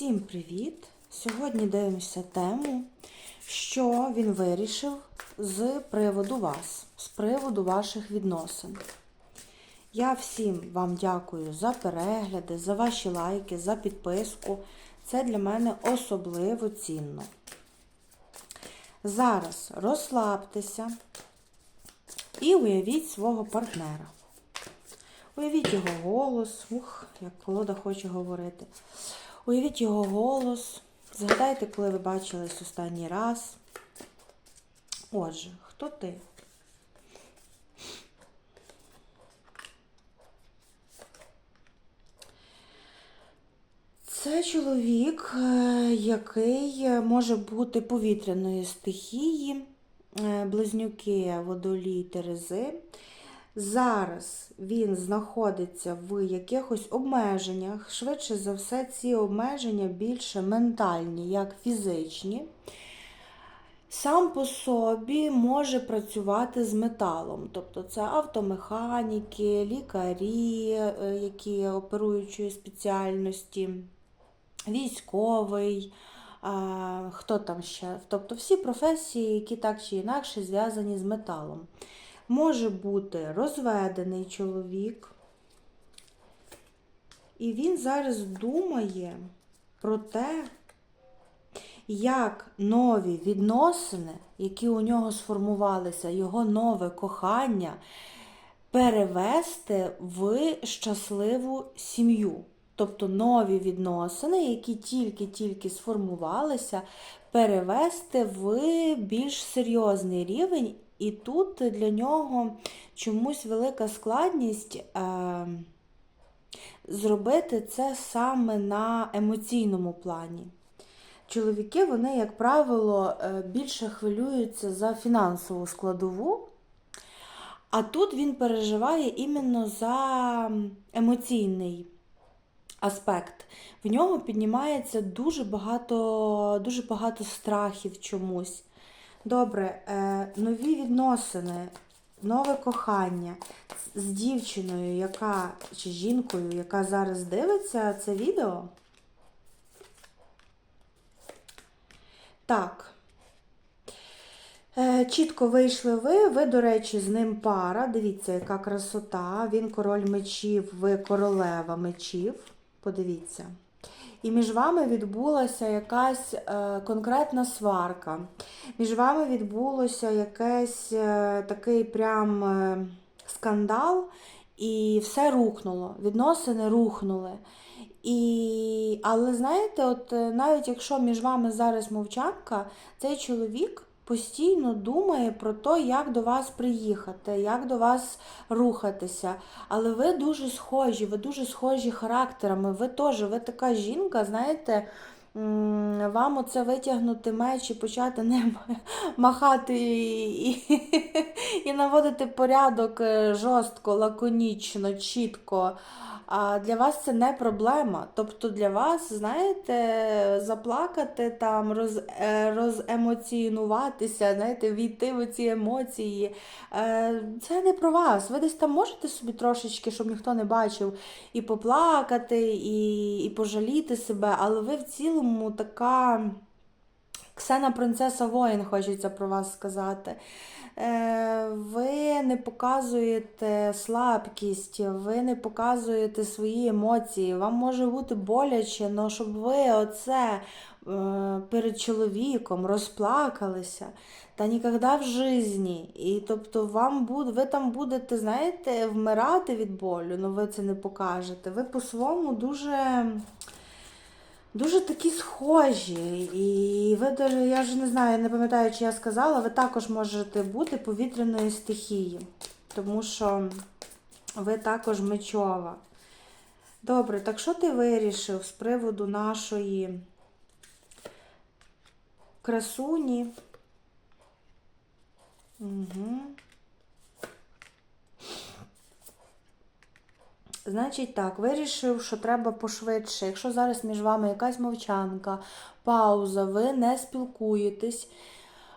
Всім привіт! Сьогодні дивимося тему, що він вирішив з приводу вас, з приводу ваших відносин. Я всім вам дякую за перегляди, за ваші лайки, за підписку. Це для мене особливо цінно. Зараз розслабтеся і уявіть свого партнера. Уявіть його голос. Ух, як колода хоче говорити. Уявіть його голос. Згадайте, коли ви бачились останній раз. Отже, хто ти? Це чоловік, е, який може бути повітряної стихії, е, близнюки, водолій, терези. Зараз він знаходиться в якихось обмеженнях. Швидше за все, ці обмеження більше ментальні, як фізичні. Сам по собі може працювати з металом, тобто це автомеханіки, лікарі, е, які оперуючої спеціальності, військовий, хто там ще, тобто всі професії, які так чи інакше зв'язані з металом. Може бути розведений чоловік, і він зараз думає про те, як нові відносини, які у нього сформувалися, його нове кохання, перевести в щасливу сім'ю. Тобто нові відносини, які тільки-тільки сформувалися, перевести в більш серйозний рівень. І тут для нього чомусь велика складність е, зробити це саме на емоційному плані. Чоловіки, вони, як правило, е, більше хвилюються за фінансову складову, а тут він переживає іменно за емоційний аспект. В нього піднімається дуже багато, дуже багато страхів чомусь. Добре, е, нові відносини, нове кохання з дівчиною, яка чи жінкою, яка зараз дивиться це відео. Так. Е, Чітко вийшли ви. Ви, до речі, з ним пара. Дивіться, яка красота. Він король мечів, ви королева мечів. Подивіться. І між вами відбулася якась е, конкретна сварка. Між вами відбулося якийсь е, такий прям е, скандал, і все рухнуло. Відносини рухнули. І... Але знаєте, от навіть якщо між вами зараз мовчанка, цей чоловік постійно думає про те, як до вас приїхати, як до вас рухатися. Але ви дуже схожі, ви дуже схожі характерами. Ви теж, ви така жінка, знаєте. Вам оце витягнути меч і почати ним махати і, і, і наводити порядок е, жорстко, лаконічно, чітко. А для вас це не проблема. Тобто для вас, знаєте, заплакати, там, роз, е, роземоціонуватися, знаєте, війти в ці емоції. е, Це не про вас. Ви десь там можете собі трошечки, щоб ніхто не бачив, і поплакати, і, і пожаліти себе, але ви в цілому така. Ксена принцеса воїн, хочеться про вас сказати. Е, Ви не показуєте слабкість, ви не показуєте свої емоції. Вам може бути боляче, але щоб ви оце е, перед чоловіком розплакалися. Та ніколи в житті. І тобто вам буде, ви там будете, знаєте, вмирати від болю, але ви це не покажете. Ви по-своєму дуже. Дуже такі схожі. І ви даже, я вже не знаю, я не пам'ятаю, чи я сказала, ви також можете бути повітряної стихії, тому що ви також мечова. Добре, так що ти вирішив з приводу нашої красуні? Угу. Значить так, вирішив, що треба пошвидше. Якщо зараз між вами якась мовчанка, пауза, ви не спілкуєтесь.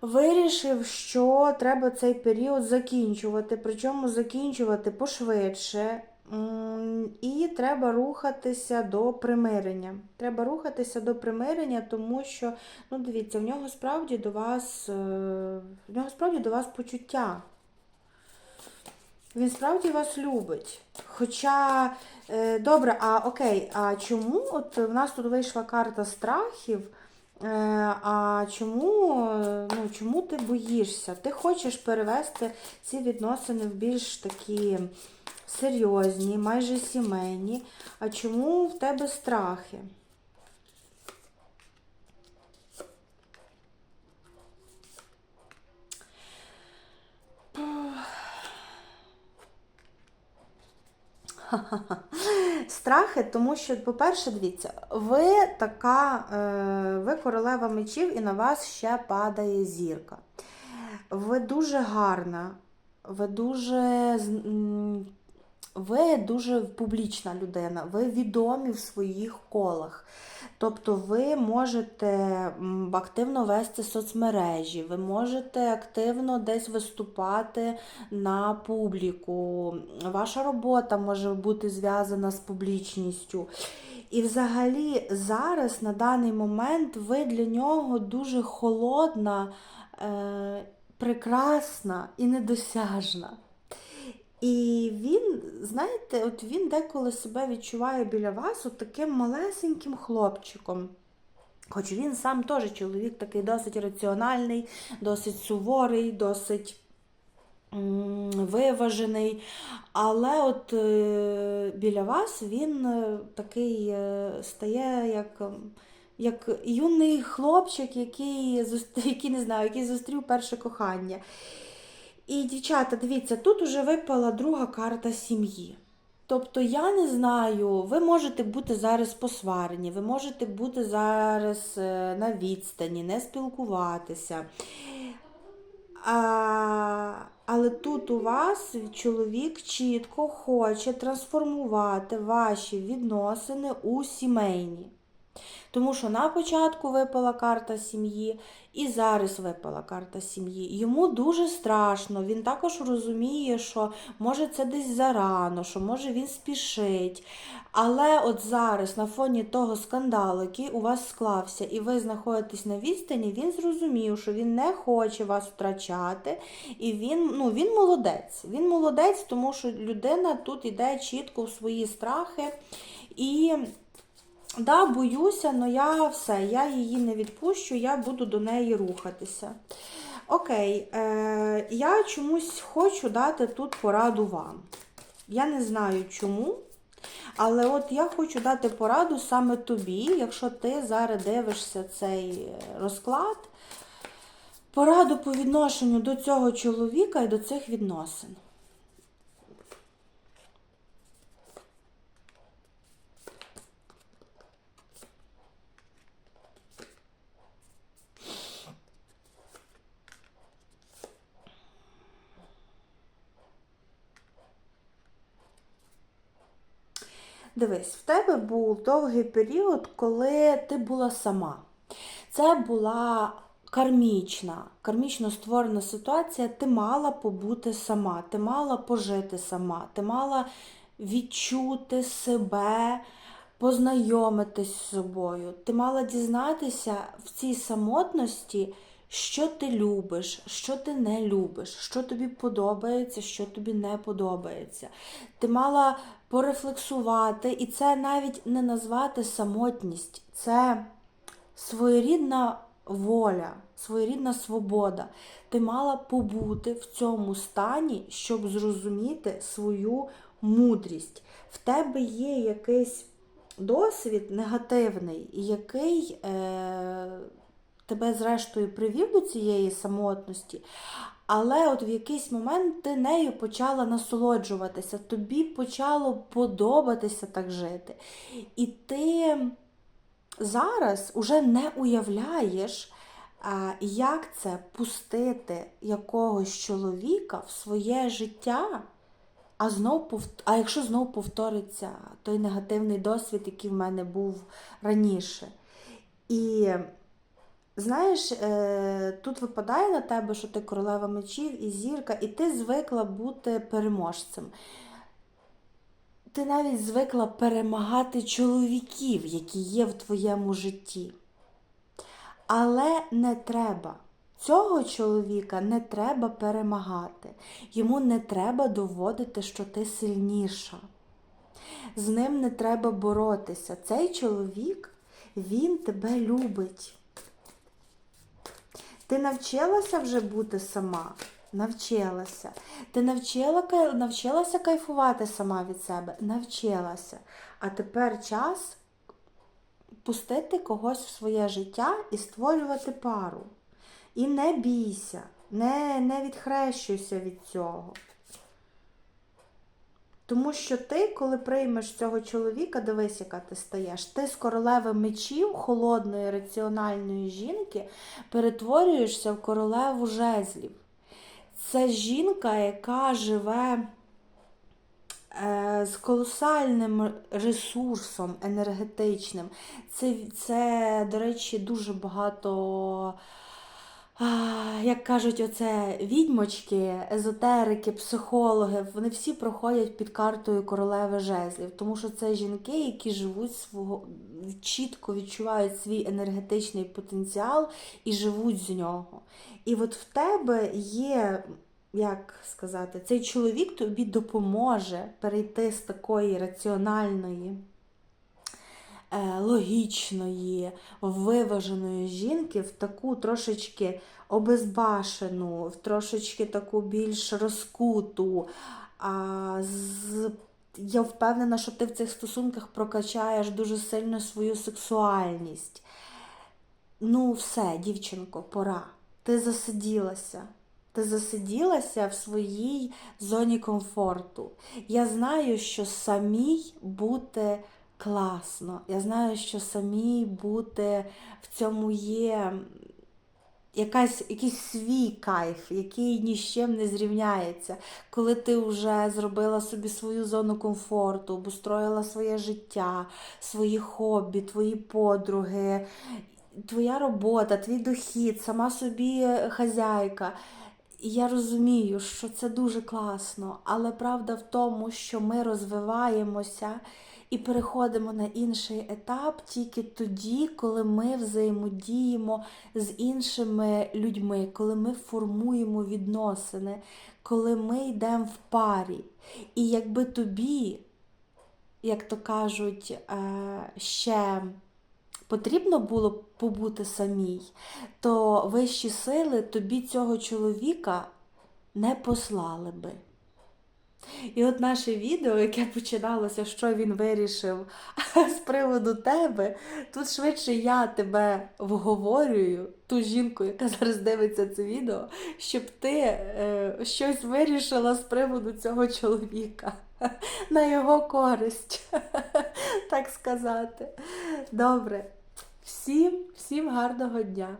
Вирішив, що треба цей період закінчувати, причому закінчувати пошвидше. І треба рухатися до примирення. Треба рухатися до примирення, тому що, ну дивіться, в нього справді до вас, е, в нього справді до вас почуття. Він справді вас любить. Хоча, е, добре, а окей, а чому от в нас тут вийшла карта страхів? Е, а чому, ну, чому ти боїшся? Ти хочеш перевести ці відносини в більш такі серйозні, майже сімейні. А чому в тебе страхи? Страхи, тому що, по-перше, дивіться, ви така, е, ви королева мечів, і на вас ще падає зірка. Ви дуже гарна, ви дуже, ви дуже публічна людина, ви відомі в своїх колах. Тобто ви можете активно вести соцмережі, ви можете активно десь виступати на публіку. Ваша робота може бути зв'язана з публічністю. І взагалі зараз на даний момент ви для нього дуже холодна, е, прекрасна і недосяжна. І він, знаєте, от він деколи себе відчуває біля вас от таким малесеньким хлопчиком. Хоч він сам теж чоловік такий досить раціональний, досить суворий, досить виважений. Але от е, біля вас він е, такий е, стає як. ем, Як юний хлопчик, який, який не знаю, який зустрів перше кохання. І, дівчата, дивіться, тут уже випала друга карта сім'ї. Тобто, я не знаю, ви можете бути зараз посварені, ви можете бути зараз е, на відстані, не спілкуватися. А, але тут у вас чоловік чітко хоче трансформувати ваші відносини у сімейні. Тому що на початку випала карта сім'ї, і зараз випала карта сім'ї. Йому дуже страшно. Він також розуміє, що може це десь зарано, що може він спішить. Але от зараз, на фоні того скандалу, який у вас склався, і ви знаходитесь на відстані, він зрозумів, що він не хоче вас втрачати. І він, ну, він молодець. Він молодець, тому що людина тут іде чітко в свої страхи. І Да, боюся, але я все, я її не відпущу, я буду до неї рухатися. Окей, е, я чомусь хочу дати тут пораду вам. Я не знаю чому, але от я хочу дати пораду саме тобі, якщо ти зараз дивишся цей розклад. Пораду по відношенню до цього чоловіка і до цих відносин. Дивись, в тебе був довгий період, коли ти була сама. Це була кармічна, кармічно створена ситуація. Ти мала побути сама, ти мала пожити сама, ти мала відчути себе, познайомитись з собою. Ти мала дізнатися в цій самотності, що ти любиш, що ти не любиш, що тобі подобається, що тобі не подобається. Ти мала порефлексувати, і це навіть не назвати самотність, це своєрідна воля, своєрідна свобода. Ти мала побути в цьому стані, щоб зрозуміти свою мудрість. В тебе є якийсь досвід негативний, який е, тебе, зрештою, привів до цієї самотності. Але от в якийсь момент ти нею почала насолоджуватися, тобі почало подобатися так жити. І ти зараз уже не уявляєш, як це пустити якогось чоловіка в своє життя, а, знов а якщо знов повториться той негативний досвід, який в мене був раніше. І знаєш, е, тут випадає на тебе, що ти королева мечів і зірка, і ти звикла бути переможцем. ти навіть звикла перемагати чоловіків, які є в твоєму житті. Але не треба. Цього чоловіка не треба перемагати. Йому не треба доводити, що ти сильніша. З ним не треба боротися. Цей чоловік, він тебе любить. Ти навчилася вже бути сама? Навчилася. Ти навчила, навчилася кайфувати сама від себе? Навчилася. А тепер час пустити когось в своє життя і створювати пару. І не бійся, не, не відхрещуйся від цього. Тому що ти, коли приймеш цього чоловіка, дивись, яка ти стаєш. Ти з королеви мечів, холодної, раціональної жінки, перетворюєшся в королеву жезлів. Це жінка, яка живе е, з колосальним ресурсом енергетичним. Це, це до речі, дуже багато. Як кажуть, оце відьмочки, езотерики, психологи, вони всі проходять під картою королеви жезлів, тому що це жінки, які живуть свого чітко відчувають свій енергетичний потенціал і живуть з нього. І от в тебе є, як сказати, цей чоловік тобі допоможе перейти з такої раціональної логічної, виваженої жінки в таку трошечки обезбашену, в трошечки таку більш розкуту. А, з... Я впевнена, що ти в цих стосунках прокачаєш дуже сильно свою сексуальність. Ну, все, дівчинко, пора. Ти засиділася. Ти засиділася в своїй зоні комфорту. Я знаю, що самій бути класно. Я знаю, що самій бути в цьому є якась, якийсь свій кайф, який ні з чим не зрівняється. Коли ти вже зробила собі свою зону комфорту, обустроїла своє життя, свої хобі, твої подруги, твоя робота, твій дохід, сама собі хазяйка. І я розумію, що це дуже класно, але правда в тому, що ми розвиваємося і переходимо на інший етап тільки тоді, коли ми взаємодіємо з іншими людьми, коли ми формуємо відносини, коли ми йдемо в парі. І якби тобі, як то кажуть, е, ще потрібно було побути самій, то вищі сили тобі цього чоловіка не послали би. І от наше відео, яке починалося, що він вирішив з приводу тебе, тут швидше я тебе вговорюю, ту жінку, яка зараз дивиться це відео, щоб ти е, щось вирішила з приводу цього чоловіка на його користь, так сказати. Добре. Всім, всім гарного дня!